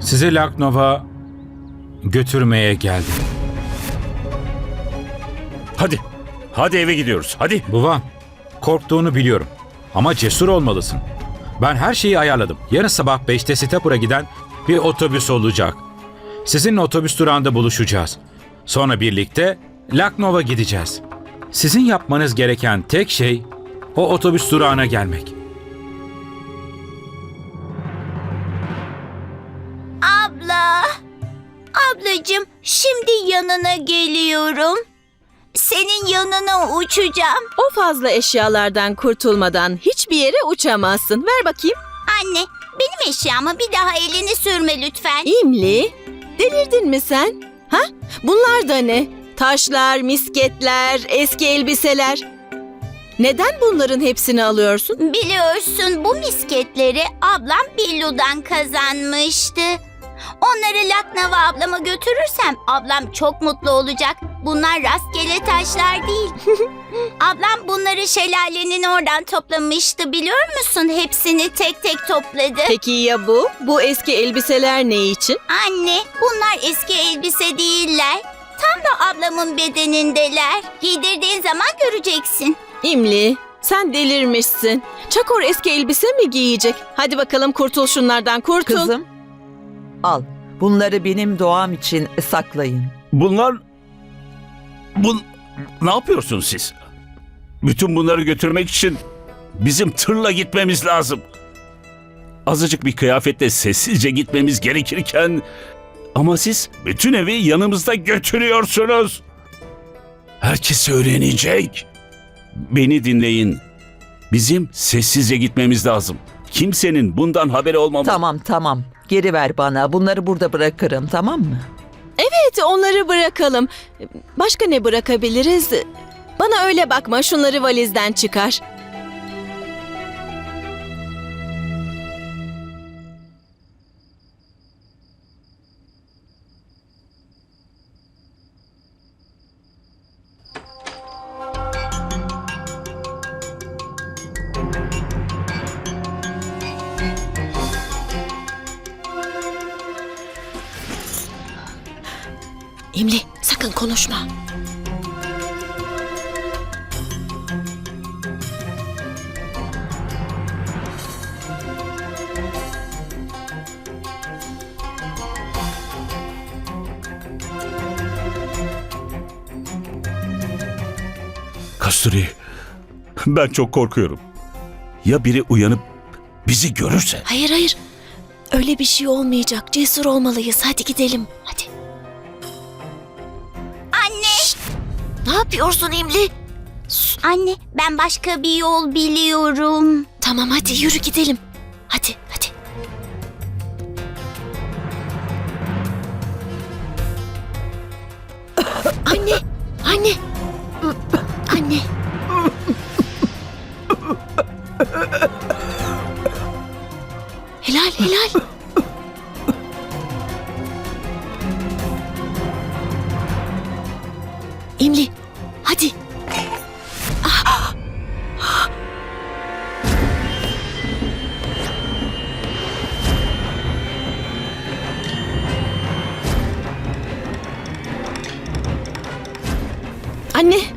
Sizi Laknova götürmeye geldim. Hadi. Hadi eve gidiyoruz. Hadi. Buvam, korktuğunu biliyorum. Ama cesur olmalısın. Ben her şeyi ayarladım. Yarın sabah 5'te Sitapur'a giden bir otobüs olacak. Sizinle otobüs durağında buluşacağız. Sonra birlikte Laknova gideceğiz. Sizin yapmanız gereken tek şey o otobüs durağına gelmek. Abla. Ablacığım şimdi yanına geliyorum. Senin yanına uçacağım. O fazla eşyalardan kurtulmadan hiçbir yere uçamazsın. Ver bakayım. Anne benim eşyama bir daha elini sürme lütfen. İmli, delirdin mi sen? Ha? Bunlar da ne? Taşlar, misketler, eski elbiseler. Neden bunların hepsini alıyorsun? Biliyorsun bu misketleri ablam Billu'dan kazanmıştı. Onları Laknava ablama götürürsem ablam çok mutlu olacak. Bunlar rastgele taşlar değil. ablam bunları şelalenin oradan toplamıştı biliyor musun? Hepsini tek tek topladı. Peki ya bu? Bu eski elbiseler ne için? Anne, bunlar eski elbise değiller. Tam da ablamın bedenindeler. Giydirdiğin zaman göreceksin. İmli, sen delirmişsin. Çakor eski elbise mi giyecek? Hadi bakalım kurtul şunlardan, kurtul. Kızım, al. Bunları benim doğam için saklayın. Bunlar... Bun... Ne yapıyorsunuz siz? Bütün bunları götürmek için bizim tırla gitmemiz lazım. Azıcık bir kıyafetle sessizce gitmemiz gerekirken... Ama siz bütün evi yanımızda götürüyorsunuz. Herkes öğrenecek. Beni dinleyin. Bizim sessizce gitmemiz lazım. Kimsenin bundan haberi olmamalı. Tamam tamam. Geri ver bana. Bunları burada bırakırım tamam mı? Evet, onları bırakalım. Başka ne bırakabiliriz? Bana öyle bakma, şunları valizden çıkar. İmli, sakın konuşma. Kasturi, ben çok korkuyorum. Ya biri uyanıp bizi görürse? Hayır hayır. Öyle bir şey olmayacak. Cesur olmalıyız. Hadi gidelim. Hadi. Anne, Ne yapıyorsun İmli? anne ben başka bir yol biliyorum. Tamam hadi yürü gidelim. Anne.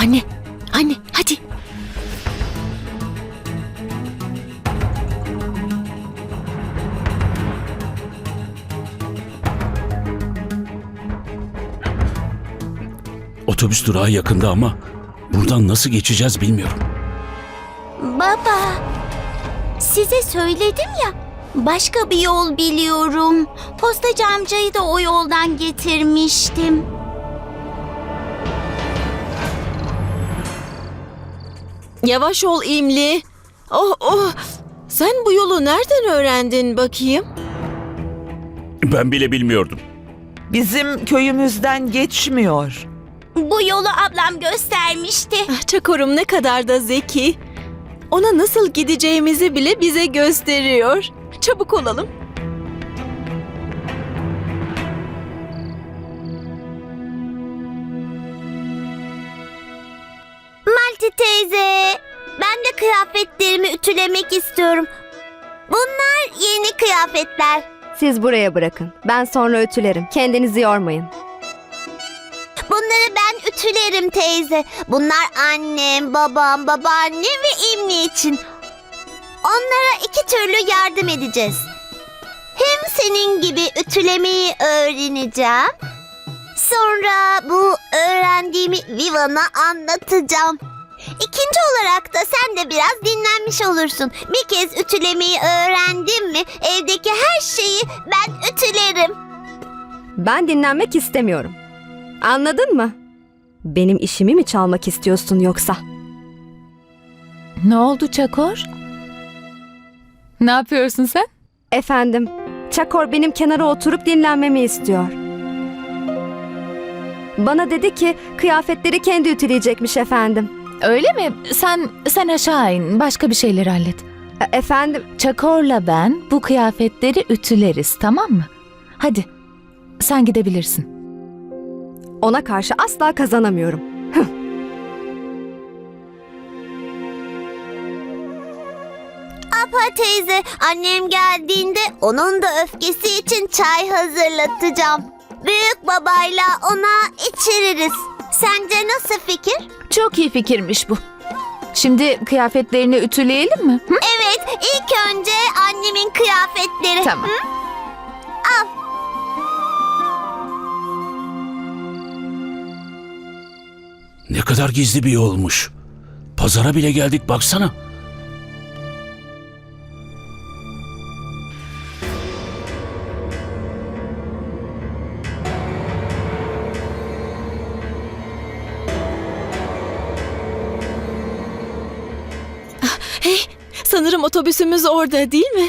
Anne, anne hadi. Otobüs durağı yakında ama buradan nasıl geçeceğiz bilmiyorum. Baba, size söyledim ya. Başka bir yol biliyorum. Postacı amcayı da o yoldan getirmiştim. Yavaş ol İmli. Oh oh. Sen bu yolu nereden öğrendin bakayım? Ben bile bilmiyordum. Bizim köyümüzden geçmiyor. Bu yolu ablam göstermişti. Ah, Çakorum ne kadar da zeki. Ona nasıl gideceğimizi bile bize gösteriyor. Çabuk olalım. Teyze, ben de kıyafetlerimi ütülemek istiyorum. Bunlar yeni kıyafetler. Siz buraya bırakın. Ben sonra ütülerim. Kendinizi yormayın. Bunları ben ütülerim teyze. Bunlar annem, babam, babaannem ve İmni için. Onlara iki türlü yardım edeceğiz. Hem senin gibi ütülemeyi öğreneceğim. Sonra bu öğrendiğimi Vivan'a anlatacağım. İkinci olarak da sen de biraz dinlenmiş olursun. Bir kez ütülemeyi öğrendin mi evdeki her şeyi ben ütülerim. Ben dinlenmek istemiyorum. Anladın mı? Benim işimi mi çalmak istiyorsun yoksa? Ne oldu Çakor? Ne yapıyorsun sen? Efendim, Çakor benim kenara oturup dinlenmemi istiyor. Bana dedi ki kıyafetleri kendi ütüleyecekmiş efendim. Öyle mi? Sen sen aşağı in. Başka bir şeyleri hallet. E- efendim, Çakor'la ben bu kıyafetleri ütüleriz, tamam mı? Hadi. Sen gidebilirsin. ona karşı asla kazanamıyorum. Apa teyze, annem geldiğinde onun da öfkesi için çay hazırlatacağım. Büyük babayla ona içiririz. Sence nasıl fikir? Çok iyi fikirmiş bu. Şimdi kıyafetlerini ütüleyelim mi? Hı? Evet, ilk önce annemin kıyafetleri. Tamam. Ne kadar gizli bir yolmuş. Pazara bile geldik baksana. Otobüsümüz orada değil mi?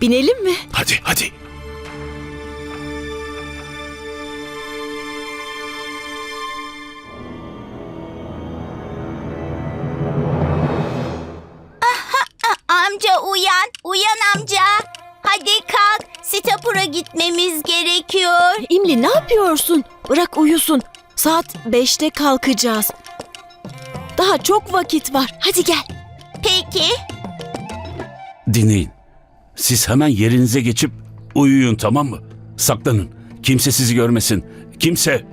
Binelim mi? Hadi hadi. İmli ne yapıyorsun? Bırak uyusun. Saat 5'te kalkacağız. Daha çok vakit var. Hadi gel. Peki. Dinleyin. Siz hemen yerinize geçip uyuyun tamam mı? Saklanın. Kimse sizi görmesin. Kimse.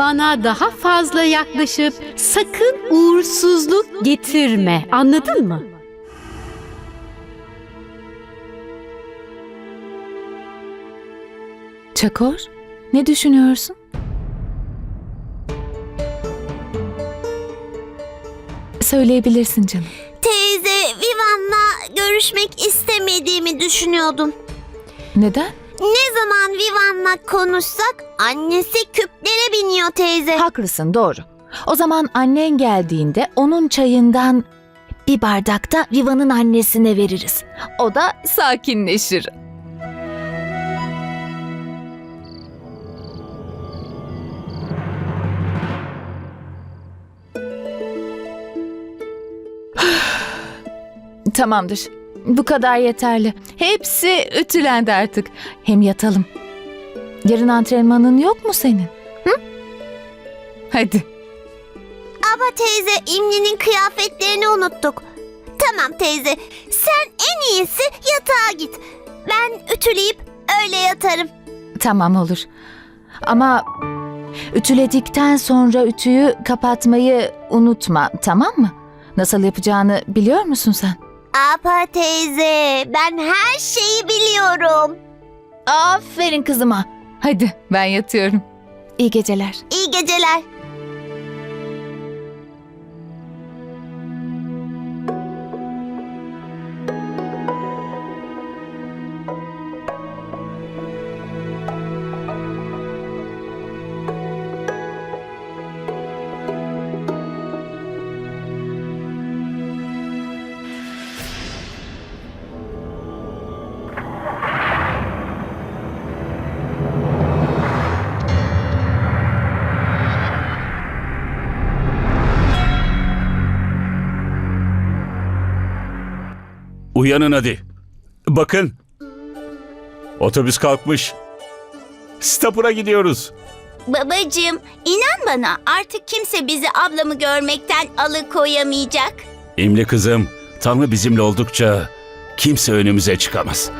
Bana daha fazla yaklaşıp sakın uğursuzluk getirme. Anladın mı? Çakor, ne düşünüyorsun? Söyleyebilirsin canım. Teyze, Vivan'la görüşmek istemediğimi düşünüyordum. Neden? Ne zaman Vivan'la konuşsak annesi küplere biniyor teyze. Haklısın, doğru. O zaman annen geldiğinde onun çayından bir bardak da Riva'nın annesine veririz. O da sakinleşir. Tamamdır. Bu kadar yeterli. Hepsi ütülendi artık. Hem yatalım. Yarın antrenmanın yok mu senin? Hı? Hadi. Ama teyze İmli'nin kıyafetlerini unuttuk. Tamam teyze, sen en iyisi yatağa git. Ben ütüleyip öyle yatarım. Tamam olur. Ama Ütüledikten sonra ütüyü kapatmayı unutma, tamam mı? Nasıl yapacağını biliyor musun sen? Apa teyze, ben her şeyi biliyorum. Aferin kızıma. Hadi ben yatıyorum. İyi geceler. İyi geceler. Uyanın hadi. Bakın. Otobüs kalkmış. Stapura gidiyoruz. Babacığım, inan bana artık kimse bizi ablamı görmekten alıkoyamayacak. İmli kızım, Tanrı bizimle oldukça kimse önümüze çıkamaz.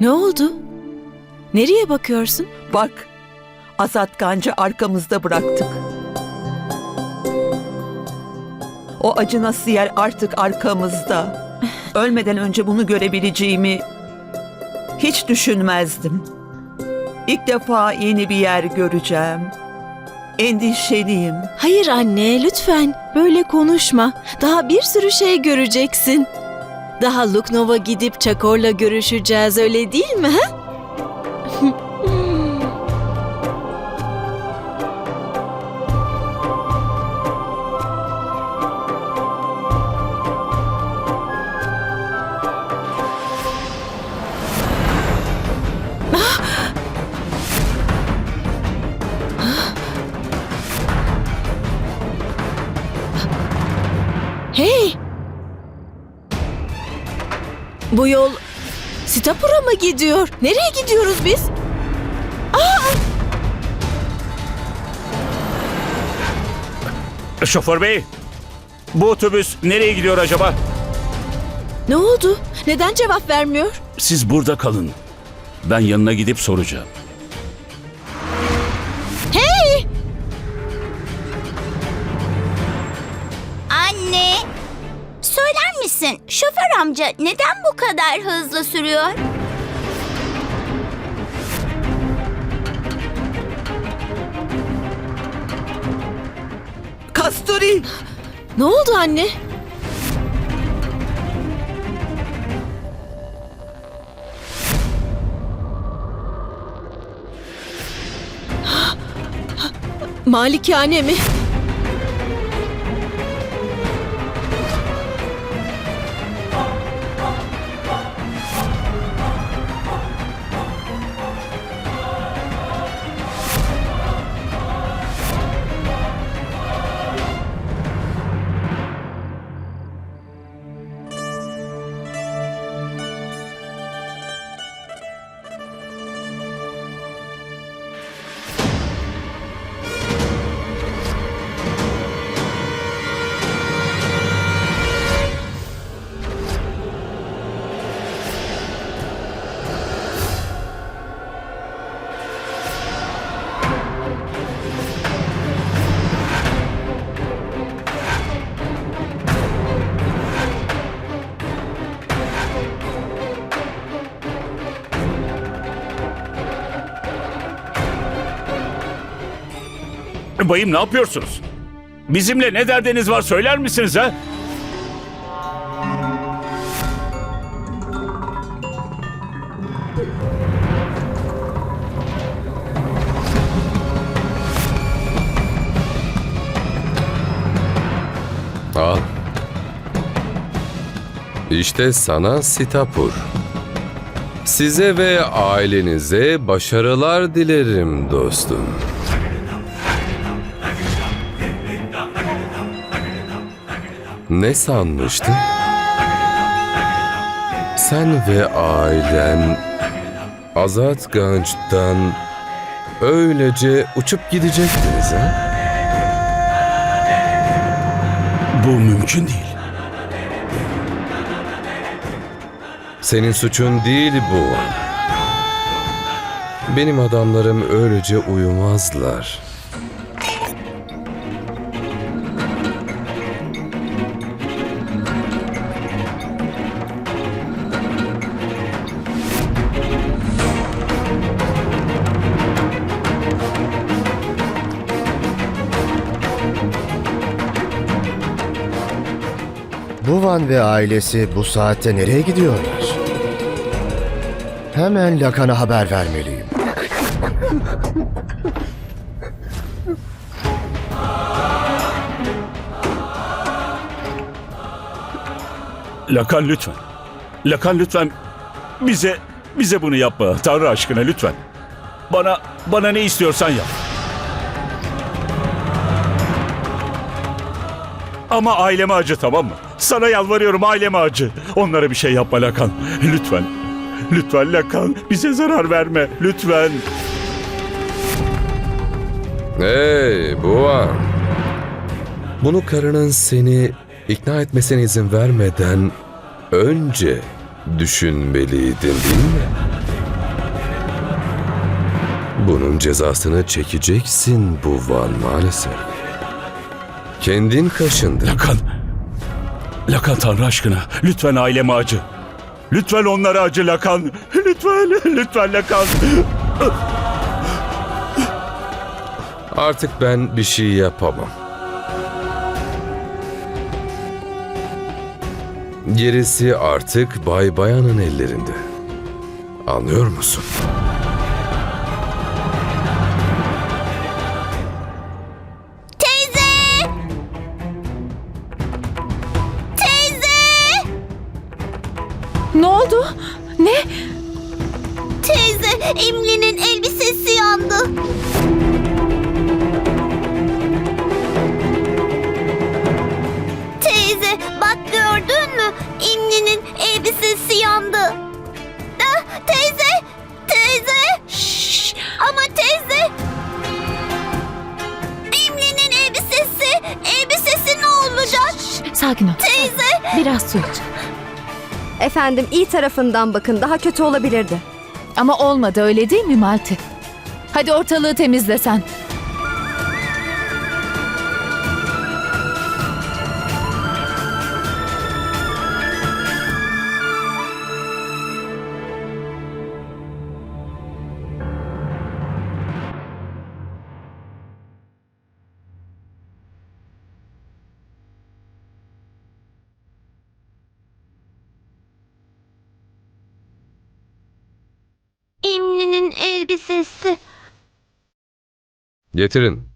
Ne oldu? Nereye bakıyorsun? Bak, Azat Gancı arkamızda bıraktık. O acınası yer artık arkamızda. Ölmeden önce bunu görebileceğimi hiç düşünmezdim. İlk defa yeni bir yer göreceğim. Endişeliyim. Hayır anne, lütfen böyle konuşma. Daha bir sürü şey göreceksin. Daha Luknova gidip Çakor'la görüşeceğiz öyle değil mi? Bu yol Sitapur'a mı gidiyor? Nereye gidiyoruz biz? Şoför bey, bu otobüs nereye gidiyor acaba? Ne oldu? Neden cevap vermiyor? Siz burada kalın. Ben yanına gidip soracağım. Misin şoför amca neden bu kadar hızlı sürüyor? Kasturi! Ne oldu anne? Malikane mi? Bayım ne yapıyorsunuz? Bizimle ne derdiniz var söyler misiniz ha? Al. İşte sana Sitapur. Size ve ailenize başarılar dilerim dostum. Ne sanmıştın? Sen ve ailen Azat Ganj'dan öylece uçup gidecektiniz ha? Bu mümkün değil. Senin suçun değil bu. Benim adamlarım öylece uyumazlar. Ve ailesi bu saatte nereye gidiyorlar? Hemen Lakan'a haber vermeliyim. Lakan lütfen. Lakan lütfen bize bize bunu yapma. Tanrı aşkına lütfen. Bana bana ne istiyorsan yap. Ama aileme acı tamam mı? Sana yalvarıyorum aileme acı. Onlara bir şey yapma Lakan. Lütfen. Lütfen Lakan bize zarar verme. Lütfen. Hey Buan. Bunu karının seni ikna etmesine izin vermeden önce düşünmeliydin değil mi? Bunun cezasını çekeceksin Buvan maalesef. Kendin kaşındın. Lakan. Lakan Tanrı aşkına. Lütfen aileme acı. Lütfen onlara acı Lakan. Lütfen. Lütfen Lakan. Artık ben bir şey yapamam. Gerisi artık Bay Bayan'ın ellerinde. Anlıyor musun? Efendim iyi tarafından bakın daha kötü olabilirdi. Ama olmadı öyle değil mi Malti? Hadi ortalığı temizle sen. elbisesi. Getirin.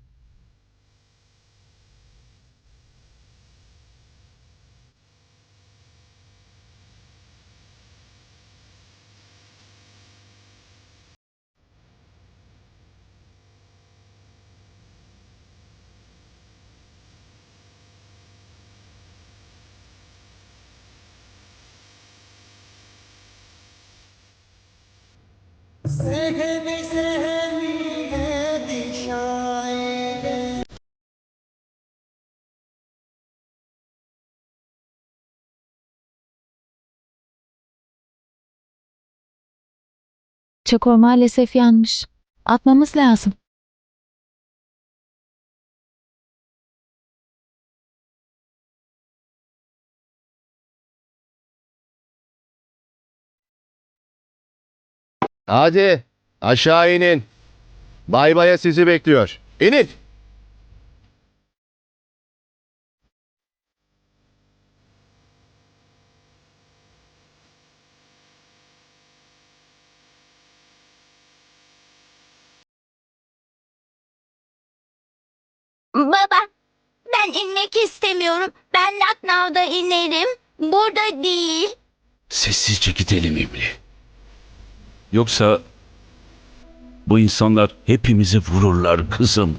Çakor maalesef yanmış. Atmamız lazım. Hadi aşağı inin. Bay Bay'a sizi bekliyor. İnin. İnmek istemiyorum. Ben Lucknow'da inerim. Burada değil. Sessizce gidelim İmli. Yoksa bu insanlar hepimizi vururlar kızım.